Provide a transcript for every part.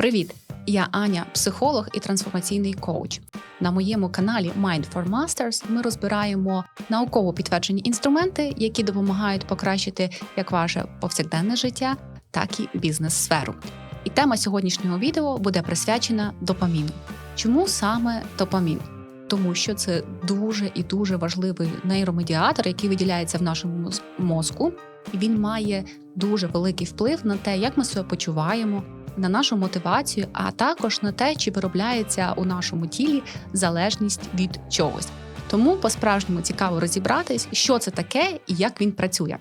Привіт! Я Аня, психолог і трансформаційний коуч. На моєму каналі Mind for Masters ми розбираємо науково підтверджені інструменти, які допомагають покращити як ваше повсякденне життя, так і бізнес-сферу. І тема сьогоднішнього відео буде присвячена допаміну. Чому саме допамін? Тому що це дуже і дуже важливий нейромедіатор, який виділяється в нашому мозку, і він має дуже великий вплив на те, як ми себе почуваємо, на нашу мотивацію, а також на те, чи виробляється у нашому тілі залежність від чогось. Тому по-справжньому цікаво розібратись, що це таке і як він працює.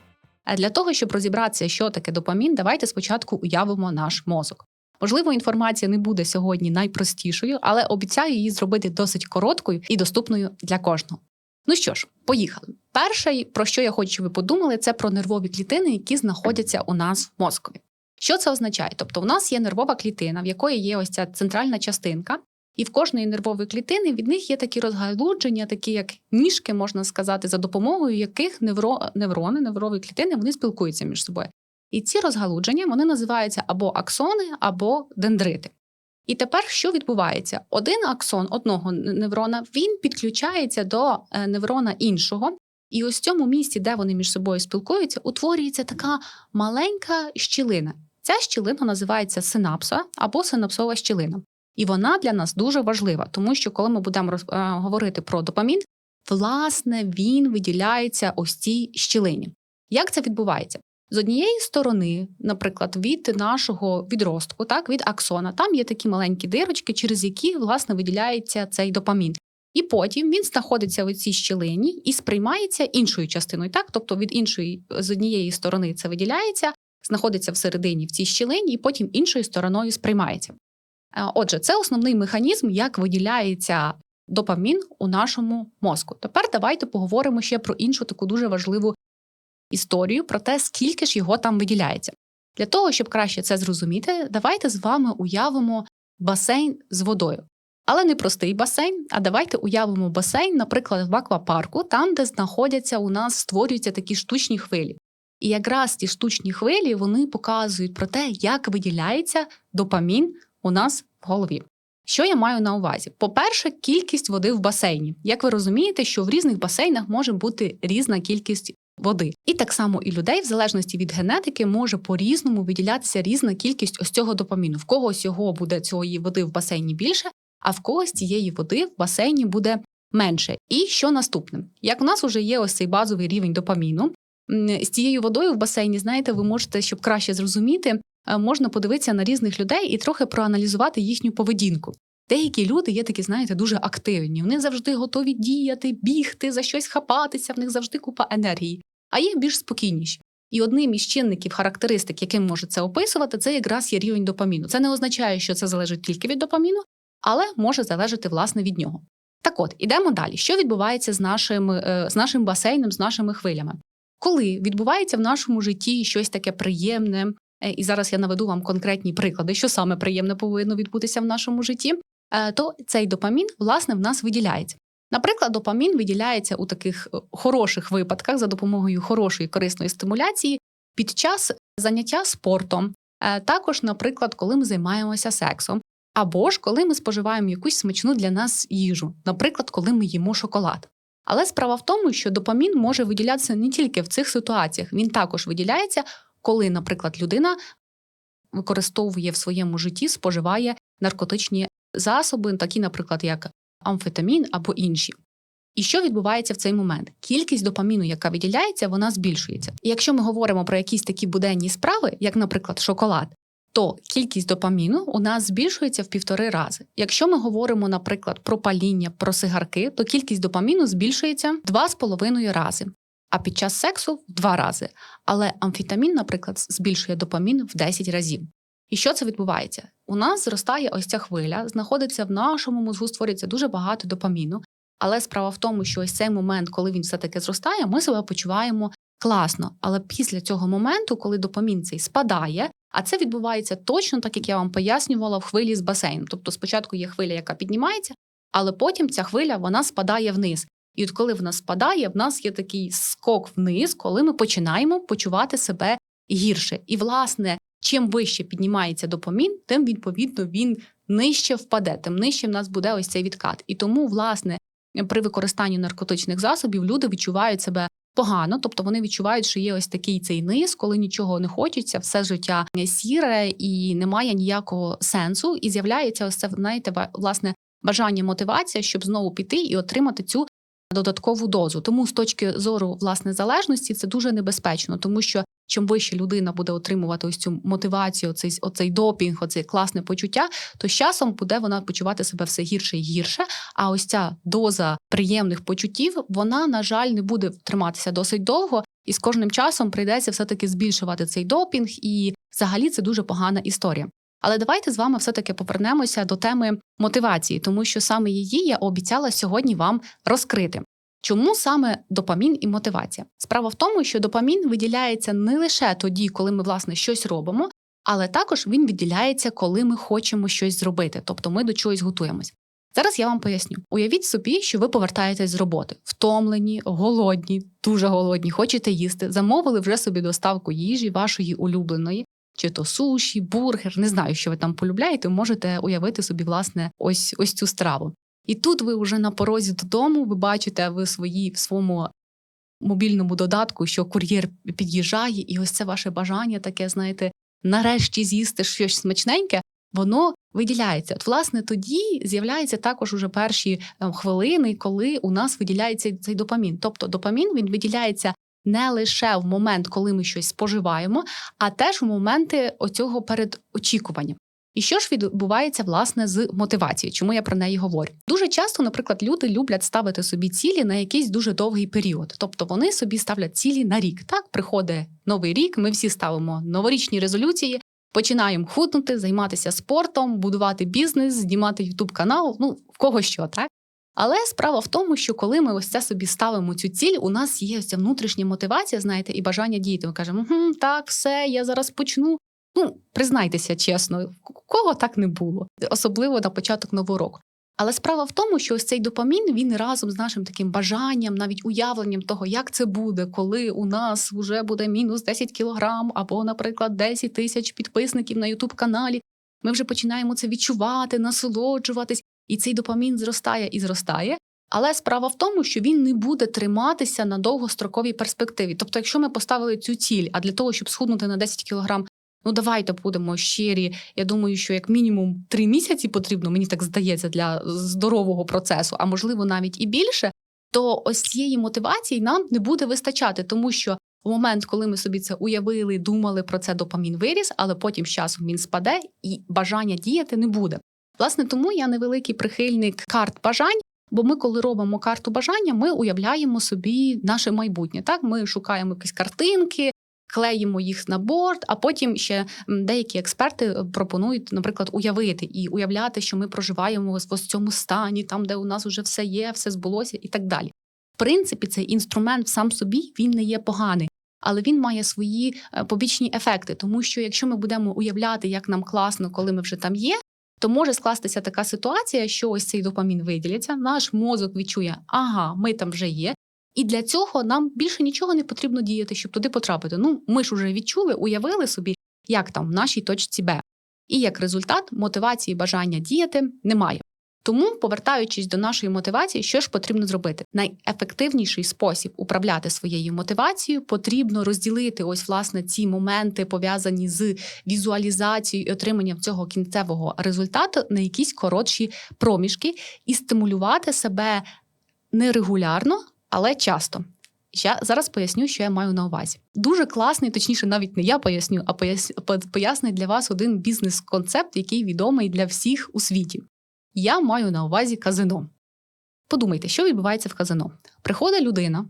А для того, щоб розібратися, що таке допамін, давайте спочатку уявимо наш мозок. Можливо, інформація не буде сьогодні найпростішою, але обіцяю її зробити досить короткою і доступною для кожного. Ну що ж, поїхали. Перше, про що я хочу, щоб ви подумали, це про нервові клітини, які знаходяться у нас в мозкові. Що це означає? Тобто, у нас є нервова клітина, в якої є ось ця центральна частинка, і в кожної нервової клітини від них є такі розгалудження, такі як ніжки, можна сказати, за допомогою яких невро... неврони, неврові клітини вони спілкуються між собою. І ці розгалудження вони називаються або аксони, або дендрити. І тепер що відбувається? Один аксон одного неврона він підключається до е, неврона іншого, і ось в цьому місці, де вони між собою спілкуються, утворюється така маленька щілина. Ця щілина називається синапса або синапсова щілина. І вона для нас дуже важлива, тому що коли ми будемо роз- е, говорити про допамін, власне, він виділяється ось цій щілині. Як це відбувається? З однієї сторони, наприклад, від нашого відростку, так від аксона, там є такі маленькі дирочки, через які власне виділяється цей допамін. І потім він знаходиться в цій щілині і сприймається іншою частиною. Так, тобто від іншої з однієї сторони це виділяється, знаходиться всередині в цій щілині, і потім іншою стороною сприймається. Е, Отже, це основний механізм, як виділяється допамін у нашому мозку. Тепер давайте поговоримо ще про іншу таку дуже важливу історію про те, скільки ж його там виділяється. Для того, щоб краще це зрозуміти, давайте з вами уявимо басейн з водою. Але не простий басейн, а давайте уявимо басейн, наприклад, в аквапарку, там, де знаходяться у нас створюються такі штучні хвилі. І якраз ті штучні хвилі вони показують про те, як виділяється допамін у нас в голові. Що я маю на увазі? По-перше, кількість води в басейні. Як ви розумієте, що в різних басейнах може бути різна кількість води. І так само і людей, в залежності від генетики, може по-різному виділятися різна кількість ось цього допаміну. В когось його буде цієї води в басейні більше, а в когось цієї води в басейні буде менше. І що наступне? Як у нас вже є ось цей базовий рівень допаміну, з цією водою в басейні, знаєте, ви можете, щоб краще зрозуміти, е, можна подивитися на різних людей і трохи проаналізувати їхню поведінку. Деякі люди є такі, знаєте, дуже активні. Вони завжди готові діяти, бігти, за щось хапатися, в них завжди купа енергії, а є більш спокійніші. І одним із чинників характеристик, яким може це описувати, це якраз є рівень допаміну. Це не означає, що це залежить тільки від допаміну, але може залежати власне від нього. Так от, ідемо далі. Що відбувається з нашим, е, з нашим басейном, з нашими хвилями? Коли відбувається в нашому житті щось таке приємне, е, і зараз я наведу вам конкретні приклади, що саме приємне повинно відбутися в нашому житті, е, то цей допамін власне в нас виділяється. Наприклад, допамін виділяється у таких е, хороших випадках за допомогою хорошої корисної стимуляції під час заняття спортом, також, наприклад, коли ми займаємося сексом, або ж коли ми споживаємо якусь смачну для нас їжу, наприклад, коли ми їмо шоколад. Але справа в тому, що допамін може виділятися не тільки в цих ситуаціях, він також виділяється, коли, наприклад, людина використовує в своєму житті, споживає наркотичні засоби, такі, наприклад, як амфетамін або інші. І що відбувається в цей момент? Кількість допаміну, яка виділяється, вона збільшується. І якщо ми говоримо про якісь такі буденні справи, як, наприклад, шоколад, то кількість допаміну у нас збільшується в півтори рази. Якщо ми говоримо, наприклад, про паління, про сигарки, то кількість допаміну збільшується в два з половиною рази, а під час сексу в два рази. Але амфетамін, наприклад, збільшує допамін в 10 разів. І що це відбувається? У нас зростає ось ця хвиля, знаходиться в нашому мозгу, створюється дуже багато допаміну. Але справа в тому, що ось цей момент, коли він все-таки зростає, ми себе почуваємо класно. Але після цього моменту, коли допамін цей спадає, а це відбувається точно так, як я вам пояснювала в хвилі з басейном. Тобто спочатку є хвиля, яка піднімається, але потім ця хвиля вона спадає вниз. І от коли вона спадає, в нас є такий скок вниз, коли ми починаємо почувати себе гірше. І, власне, чим вище піднімається допамін, тим відповідно він нижче впаде, тим нижче в нас буде ось цей відкат. І тому, власне, при використанні наркотичних засобів люди відчувають себе погано, тобто вони відчувають, що є ось такий цей низ, коли нічого не хочеться, все життя сіре і немає ніякого сенсу. І з'являється ось це, знаєте, власне бажання мотивація, щоб знову піти і отримати цю додаткову дозу. Тому з точки зору власне залежності це дуже небезпечно, тому що чим вище людина буде отримувати ось цю мотивацію, оцей, оцей допінг, оцей класне почуття, то з часом буде вона почувати себе все гірше і гірше. А ось ця доза приємних почуттів, вона, на жаль, не буде триматися досить довго, і з кожним часом прийдеться все-таки збільшувати цей допінг, і взагалі це дуже погана історія. Але давайте з вами все-таки повернемося до теми мотивації, тому що саме її я обіцяла сьогодні вам розкрити. Чому саме допамін і мотивація? Справа в тому, що допамін виділяється не лише тоді, коли ми власне щось робимо, але також він виділяється, коли ми хочемо щось зробити, тобто ми до чогось готуємось. Зараз я вам поясню. Уявіть собі, що ви повертаєтесь з роботи, втомлені, голодні, дуже голодні, хочете їсти, замовили вже собі доставку їжі вашої улюбленої, чи то суші, бургер, не знаю, що ви там полюбляєте, можете уявити собі, власне, ось ось цю страву. І тут ви вже на порозі додому, ви бачите в свої в своєму мобільному додатку, що кур'єр під'їжджає, і ось це ваше бажання, таке, знаєте, нарешті з'їсти щось смачненьке, воно виділяється. От, власне, тоді з'являються також уже перші е, хвилини, коли у нас виділяється цей допамін. Тобто допамін він виділяється не лише в момент, коли ми щось споживаємо, а теж в моменти оцього передочікування. І що ж відбувається власне з мотивацією? Чому я про неї говорю? Дуже часто, наприклад, люди люблять ставити собі цілі на якийсь дуже довгий період. Тобто вони собі ставлять цілі на рік. Так, приходить новий рік, ми всі ставимо новорічні резолюції, починаємо худнути, займатися спортом, будувати бізнес, знімати ютуб канал. Ну в кого що, так? Але справа в тому, що коли ми ось це собі ставимо цю ціль, у нас є ось ця внутрішня мотивація, знаєте, і бажання діяти. Ми кажемо, «Мгм, так, все, я зараз почну. Ну, признайтеся чесно, кого так не було, особливо на початок нового року. Але справа в тому, що ось цей допамін він разом з нашим таким бажанням, навіть уявленням того, як це буде, коли у нас вже буде мінус 10 кілограм, або, наприклад, 10 тисяч підписників на Ютуб каналі. Ми вже починаємо це відчувати, насолоджуватись, і цей допамін зростає і зростає. Але справа в тому, що він не буде триматися на довгостроковій перспективі. Тобто, якщо ми поставили цю ціль, а для того, щоб схуднути на 10 кілограм, ну давайте будемо щирі. Я думаю, що як мінімум 3 місяці потрібно, мені так здається, для здорового процесу, а можливо навіть і більше, то ось цієї мотивації нам не буде вистачати, тому що в момент, коли ми собі це уявили, думали про це, допамін виріс, але потім з часом він спаде і бажання діяти не буде. Власне, тому я невеликий прихильник карт бажань. Бо ми, коли робимо карту бажання, ми уявляємо собі наше майбутнє. Так, ми шукаємо якісь картинки, клеїмо їх на борт, а потім ще деякі експерти е, пропонують, наприклад, уявити і уявляти, що ми проживаємо в ось цьому стані, там, де у нас вже все є, все збулося, і так далі. В принципі, цей інструмент сам собі він не є поганий. Але він має свої е, побічні ефекти, тому що якщо ми будемо уявляти, як нам класно, коли ми вже там є, то може скластися така ситуація, що ось цей допамін виділяться, наш мозок відчує, ага, ми там вже є. І для цього нам більше нічого не потрібно діяти, щоб туди потрапити. Ну, ми ж уже відчули, уявили собі, як там в нашій точці Б. І як результат мотивації бажання діяти немає. Тому, повертаючись до нашої мотивації, що ж потрібно зробити? Найефективніший спосіб управляти своєю мотивацією потрібно розділити ось власне ці моменти, пов'язані з візуалізацією і отриманням цього кінцевого результату на якісь коротші проміжки і стимулювати себе не регулярно, але часто. Я зараз поясню, що я маю на увазі. Дуже класний, точніше, навіть не я поясню, а пояс... пояснить для вас один бізнес-концепт, який відомий для всіх у світі. Я маю на увазі казино. Подумайте, що відбувається в казино. Приходить людина,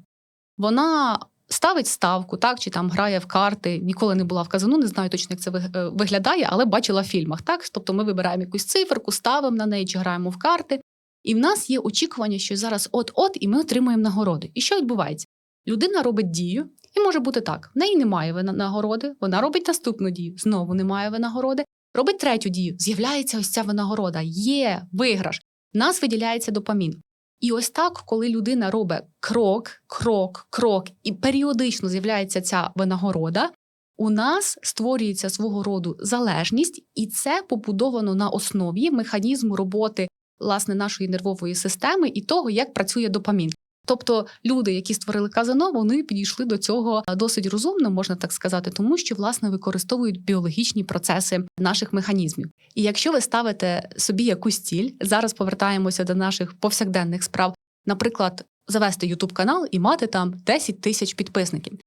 вона ставить ставку, так, чи там грає в карти. Ніколи не була в казино, не знаю точно, як це е, виглядає, але бачила в фільмах. Так? Тобто ми вибираємо якусь циферку, ставимо на неї чи граємо в карти. І в нас є очікування, що зараз от-от, і ми отримуємо нагороди. І що відбувається? Людина робить дію, і може бути так: в неї немає вина- нагороди, вона робить наступну дію, знову немає винагороди, робить третю дію, з'являється ось ця винагорода, є виграш. В нас виділяється допамін. І ось так, коли людина робить крок, крок, крок, і періодично з'являється ця винагорода, у нас створюється свого роду залежність, і це побудовано на основі механізму роботи власне нашої нервової системи і того, як працює допамін. Тобто люди, які створили казано, вони підійшли до цього досить розумно, можна так сказати, тому що власне використовують біологічні процеси наших механізмів. І якщо ви ставите собі якусь ціль, зараз повертаємося до наших повсякденних справ, наприклад, завести youtube канал і мати там 10 тисяч підписників.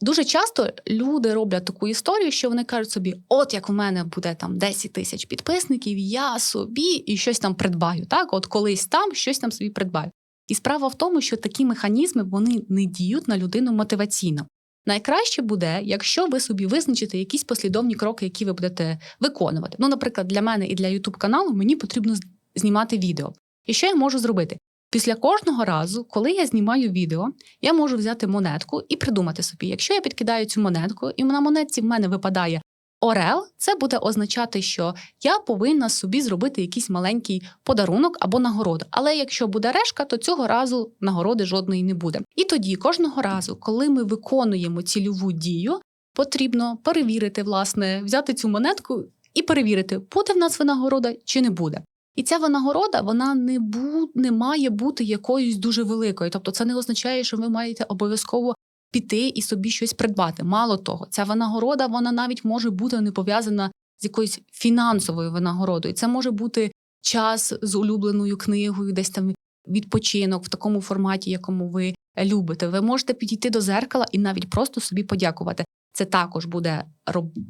Дуже часто люди роблять таку історію, що вони кажуть собі: от як в мене буде там 10 тисяч підписників, я собі і щось там придбаю. Так, от колись там щось там собі придбаю. І справа в тому, що такі механізми вони не діють на людину мотиваційно. Найкраще буде, якщо ви собі визначите якісь послідовні кроки, які ви будете виконувати. Ну, наприклад, для мене і для youtube каналу мені потрібно знімати відео. І що я можу зробити? Після кожного разу, коли я знімаю відео, я можу взяти монетку і придумати собі, якщо я підкидаю цю монетку, і на монетці в мене випадає орел, це буде означати, що я повинна собі зробити якийсь маленький подарунок або нагороду. Але якщо буде решка, то цього разу нагороди жодної не буде. І тоді кожного разу, коли ми виконуємо цільову дію, потрібно перевірити, власне, взяти цю монетку і перевірити, буде в нас винагорода чи не буде. І ця винагорода вона не бу, не має бути якоюсь дуже великою. Тобто, це не означає, що ви маєте обов'язково піти і собі щось придбати. Мало того, ця винагорода вона навіть може бути не пов'язана з якоюсь фінансовою винагородою. Це може бути час з улюбленою книгою, десь там відпочинок в такому форматі, якому ви любите. Ви можете підійти до зеркала і навіть просто собі подякувати. Це також буде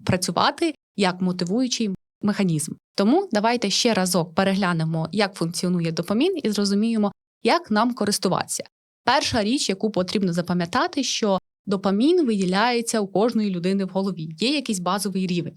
працювати як мотивуючий механізм. Тому давайте ще разок переглянемо, як функціонує допамін, і зрозуміємо, як нам користуватися. Перша річ, яку потрібно запам'ятати, що допамін виділяється у кожної людини в голові, є якийсь базовий рівень.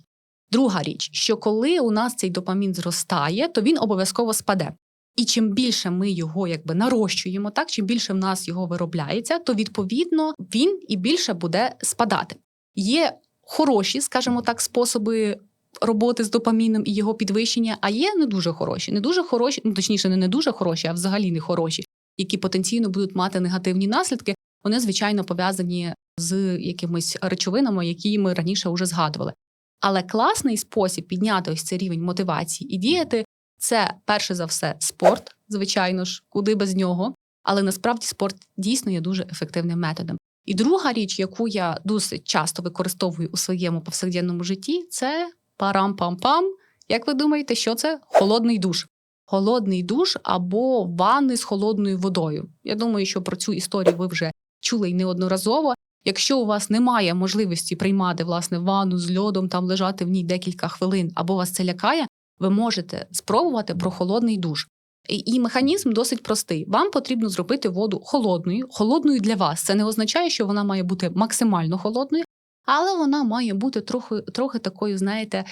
Друга річ, що коли у нас цей допамін зростає, то він обов'язково спаде. І чим більше ми його якби нарощуємо, так чим більше в нас його виробляється, то відповідно він і більше буде спадати. Є хороші, скажімо так, способи роботи з допаміном і його підвищення, а є не дуже хороші, не дуже хороші, ну точніше, не не дуже хороші, а взагалі не хороші, які потенційно будуть мати негативні наслідки. Вони звичайно пов'язані з якимись речовинами, які ми раніше вже згадували. Але класний спосіб підняти ось цей рівень мотивації і діяти це перше за все спорт, звичайно ж, куди без нього. Але насправді спорт дійсно є дуже ефективним методом. І друга річ, яку я досить часто використовую у своєму повсякденному житті, це парам-пам-пам. Як ви думаєте, що це? Холодний душ. Холодний душ або ванни з холодною водою. Я думаю, що про цю історію ви вже чули й неодноразово. Якщо у вас немає можливості приймати власне ванну з льодом, там лежати в ній декілька хвилин, або вас це лякає, ви можете спробувати про холодний душ. І механізм досить простий. Вам потрібно зробити воду холодною, холодною для вас. Це не означає, що вона має бути максимально холодною, але вона має бути трохи трохи такою, знаєте,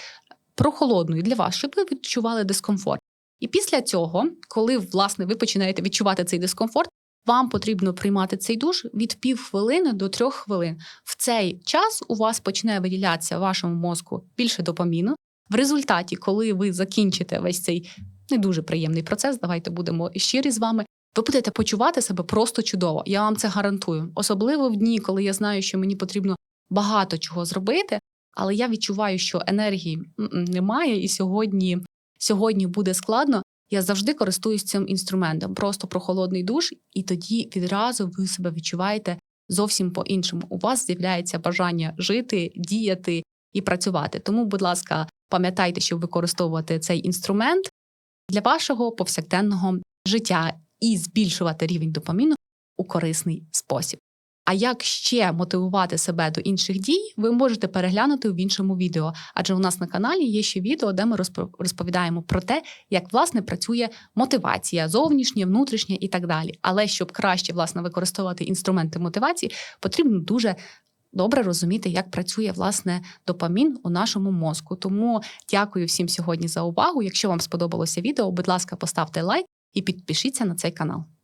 прохолодною для вас, щоб ви відчували дискомфорт. І після цього, коли власне ви починаєте відчувати цей дискомфорт, вам потрібно приймати цей душ від півхвилини до трьох хвилин. В цей час у вас почне виділятися в вашому мозку більше допаміну. В результаті, коли ви закінчите весь цей не дуже приємний процес, давайте будемо щирі з вами. Ви будете почувати себе просто чудово. Я вам це гарантую. Особливо в дні, коли я знаю, що мені потрібно багато чого зробити, але я відчуваю, що енергії немає, і сьогодні, сьогодні буде складно. Я завжди користуюсь цим інструментом, просто про холодний душ, і тоді відразу ви себе відчуваєте зовсім по-іншому. У вас з'являється бажання жити, діяти і працювати. Тому, будь ласка, пам'ятайте, щоб використовувати цей інструмент для вашого повсякденного життя і збільшувати рівень допаміну у корисний спосіб. А як ще мотивувати себе до інших дій, ви можете переглянути в іншому відео, адже у нас на каналі є ще відео, де ми розповідаємо про те, як власне працює мотивація, зовнішня, внутрішня і так далі. Але щоб краще власне використовувати інструменти мотивації, потрібно дуже. Добре розуміти, як працює власне допамін у нашому мозку. Тому дякую всім сьогодні за увагу. Якщо вам сподобалося відео, будь ласка, поставте лайк і підпишіться на цей канал.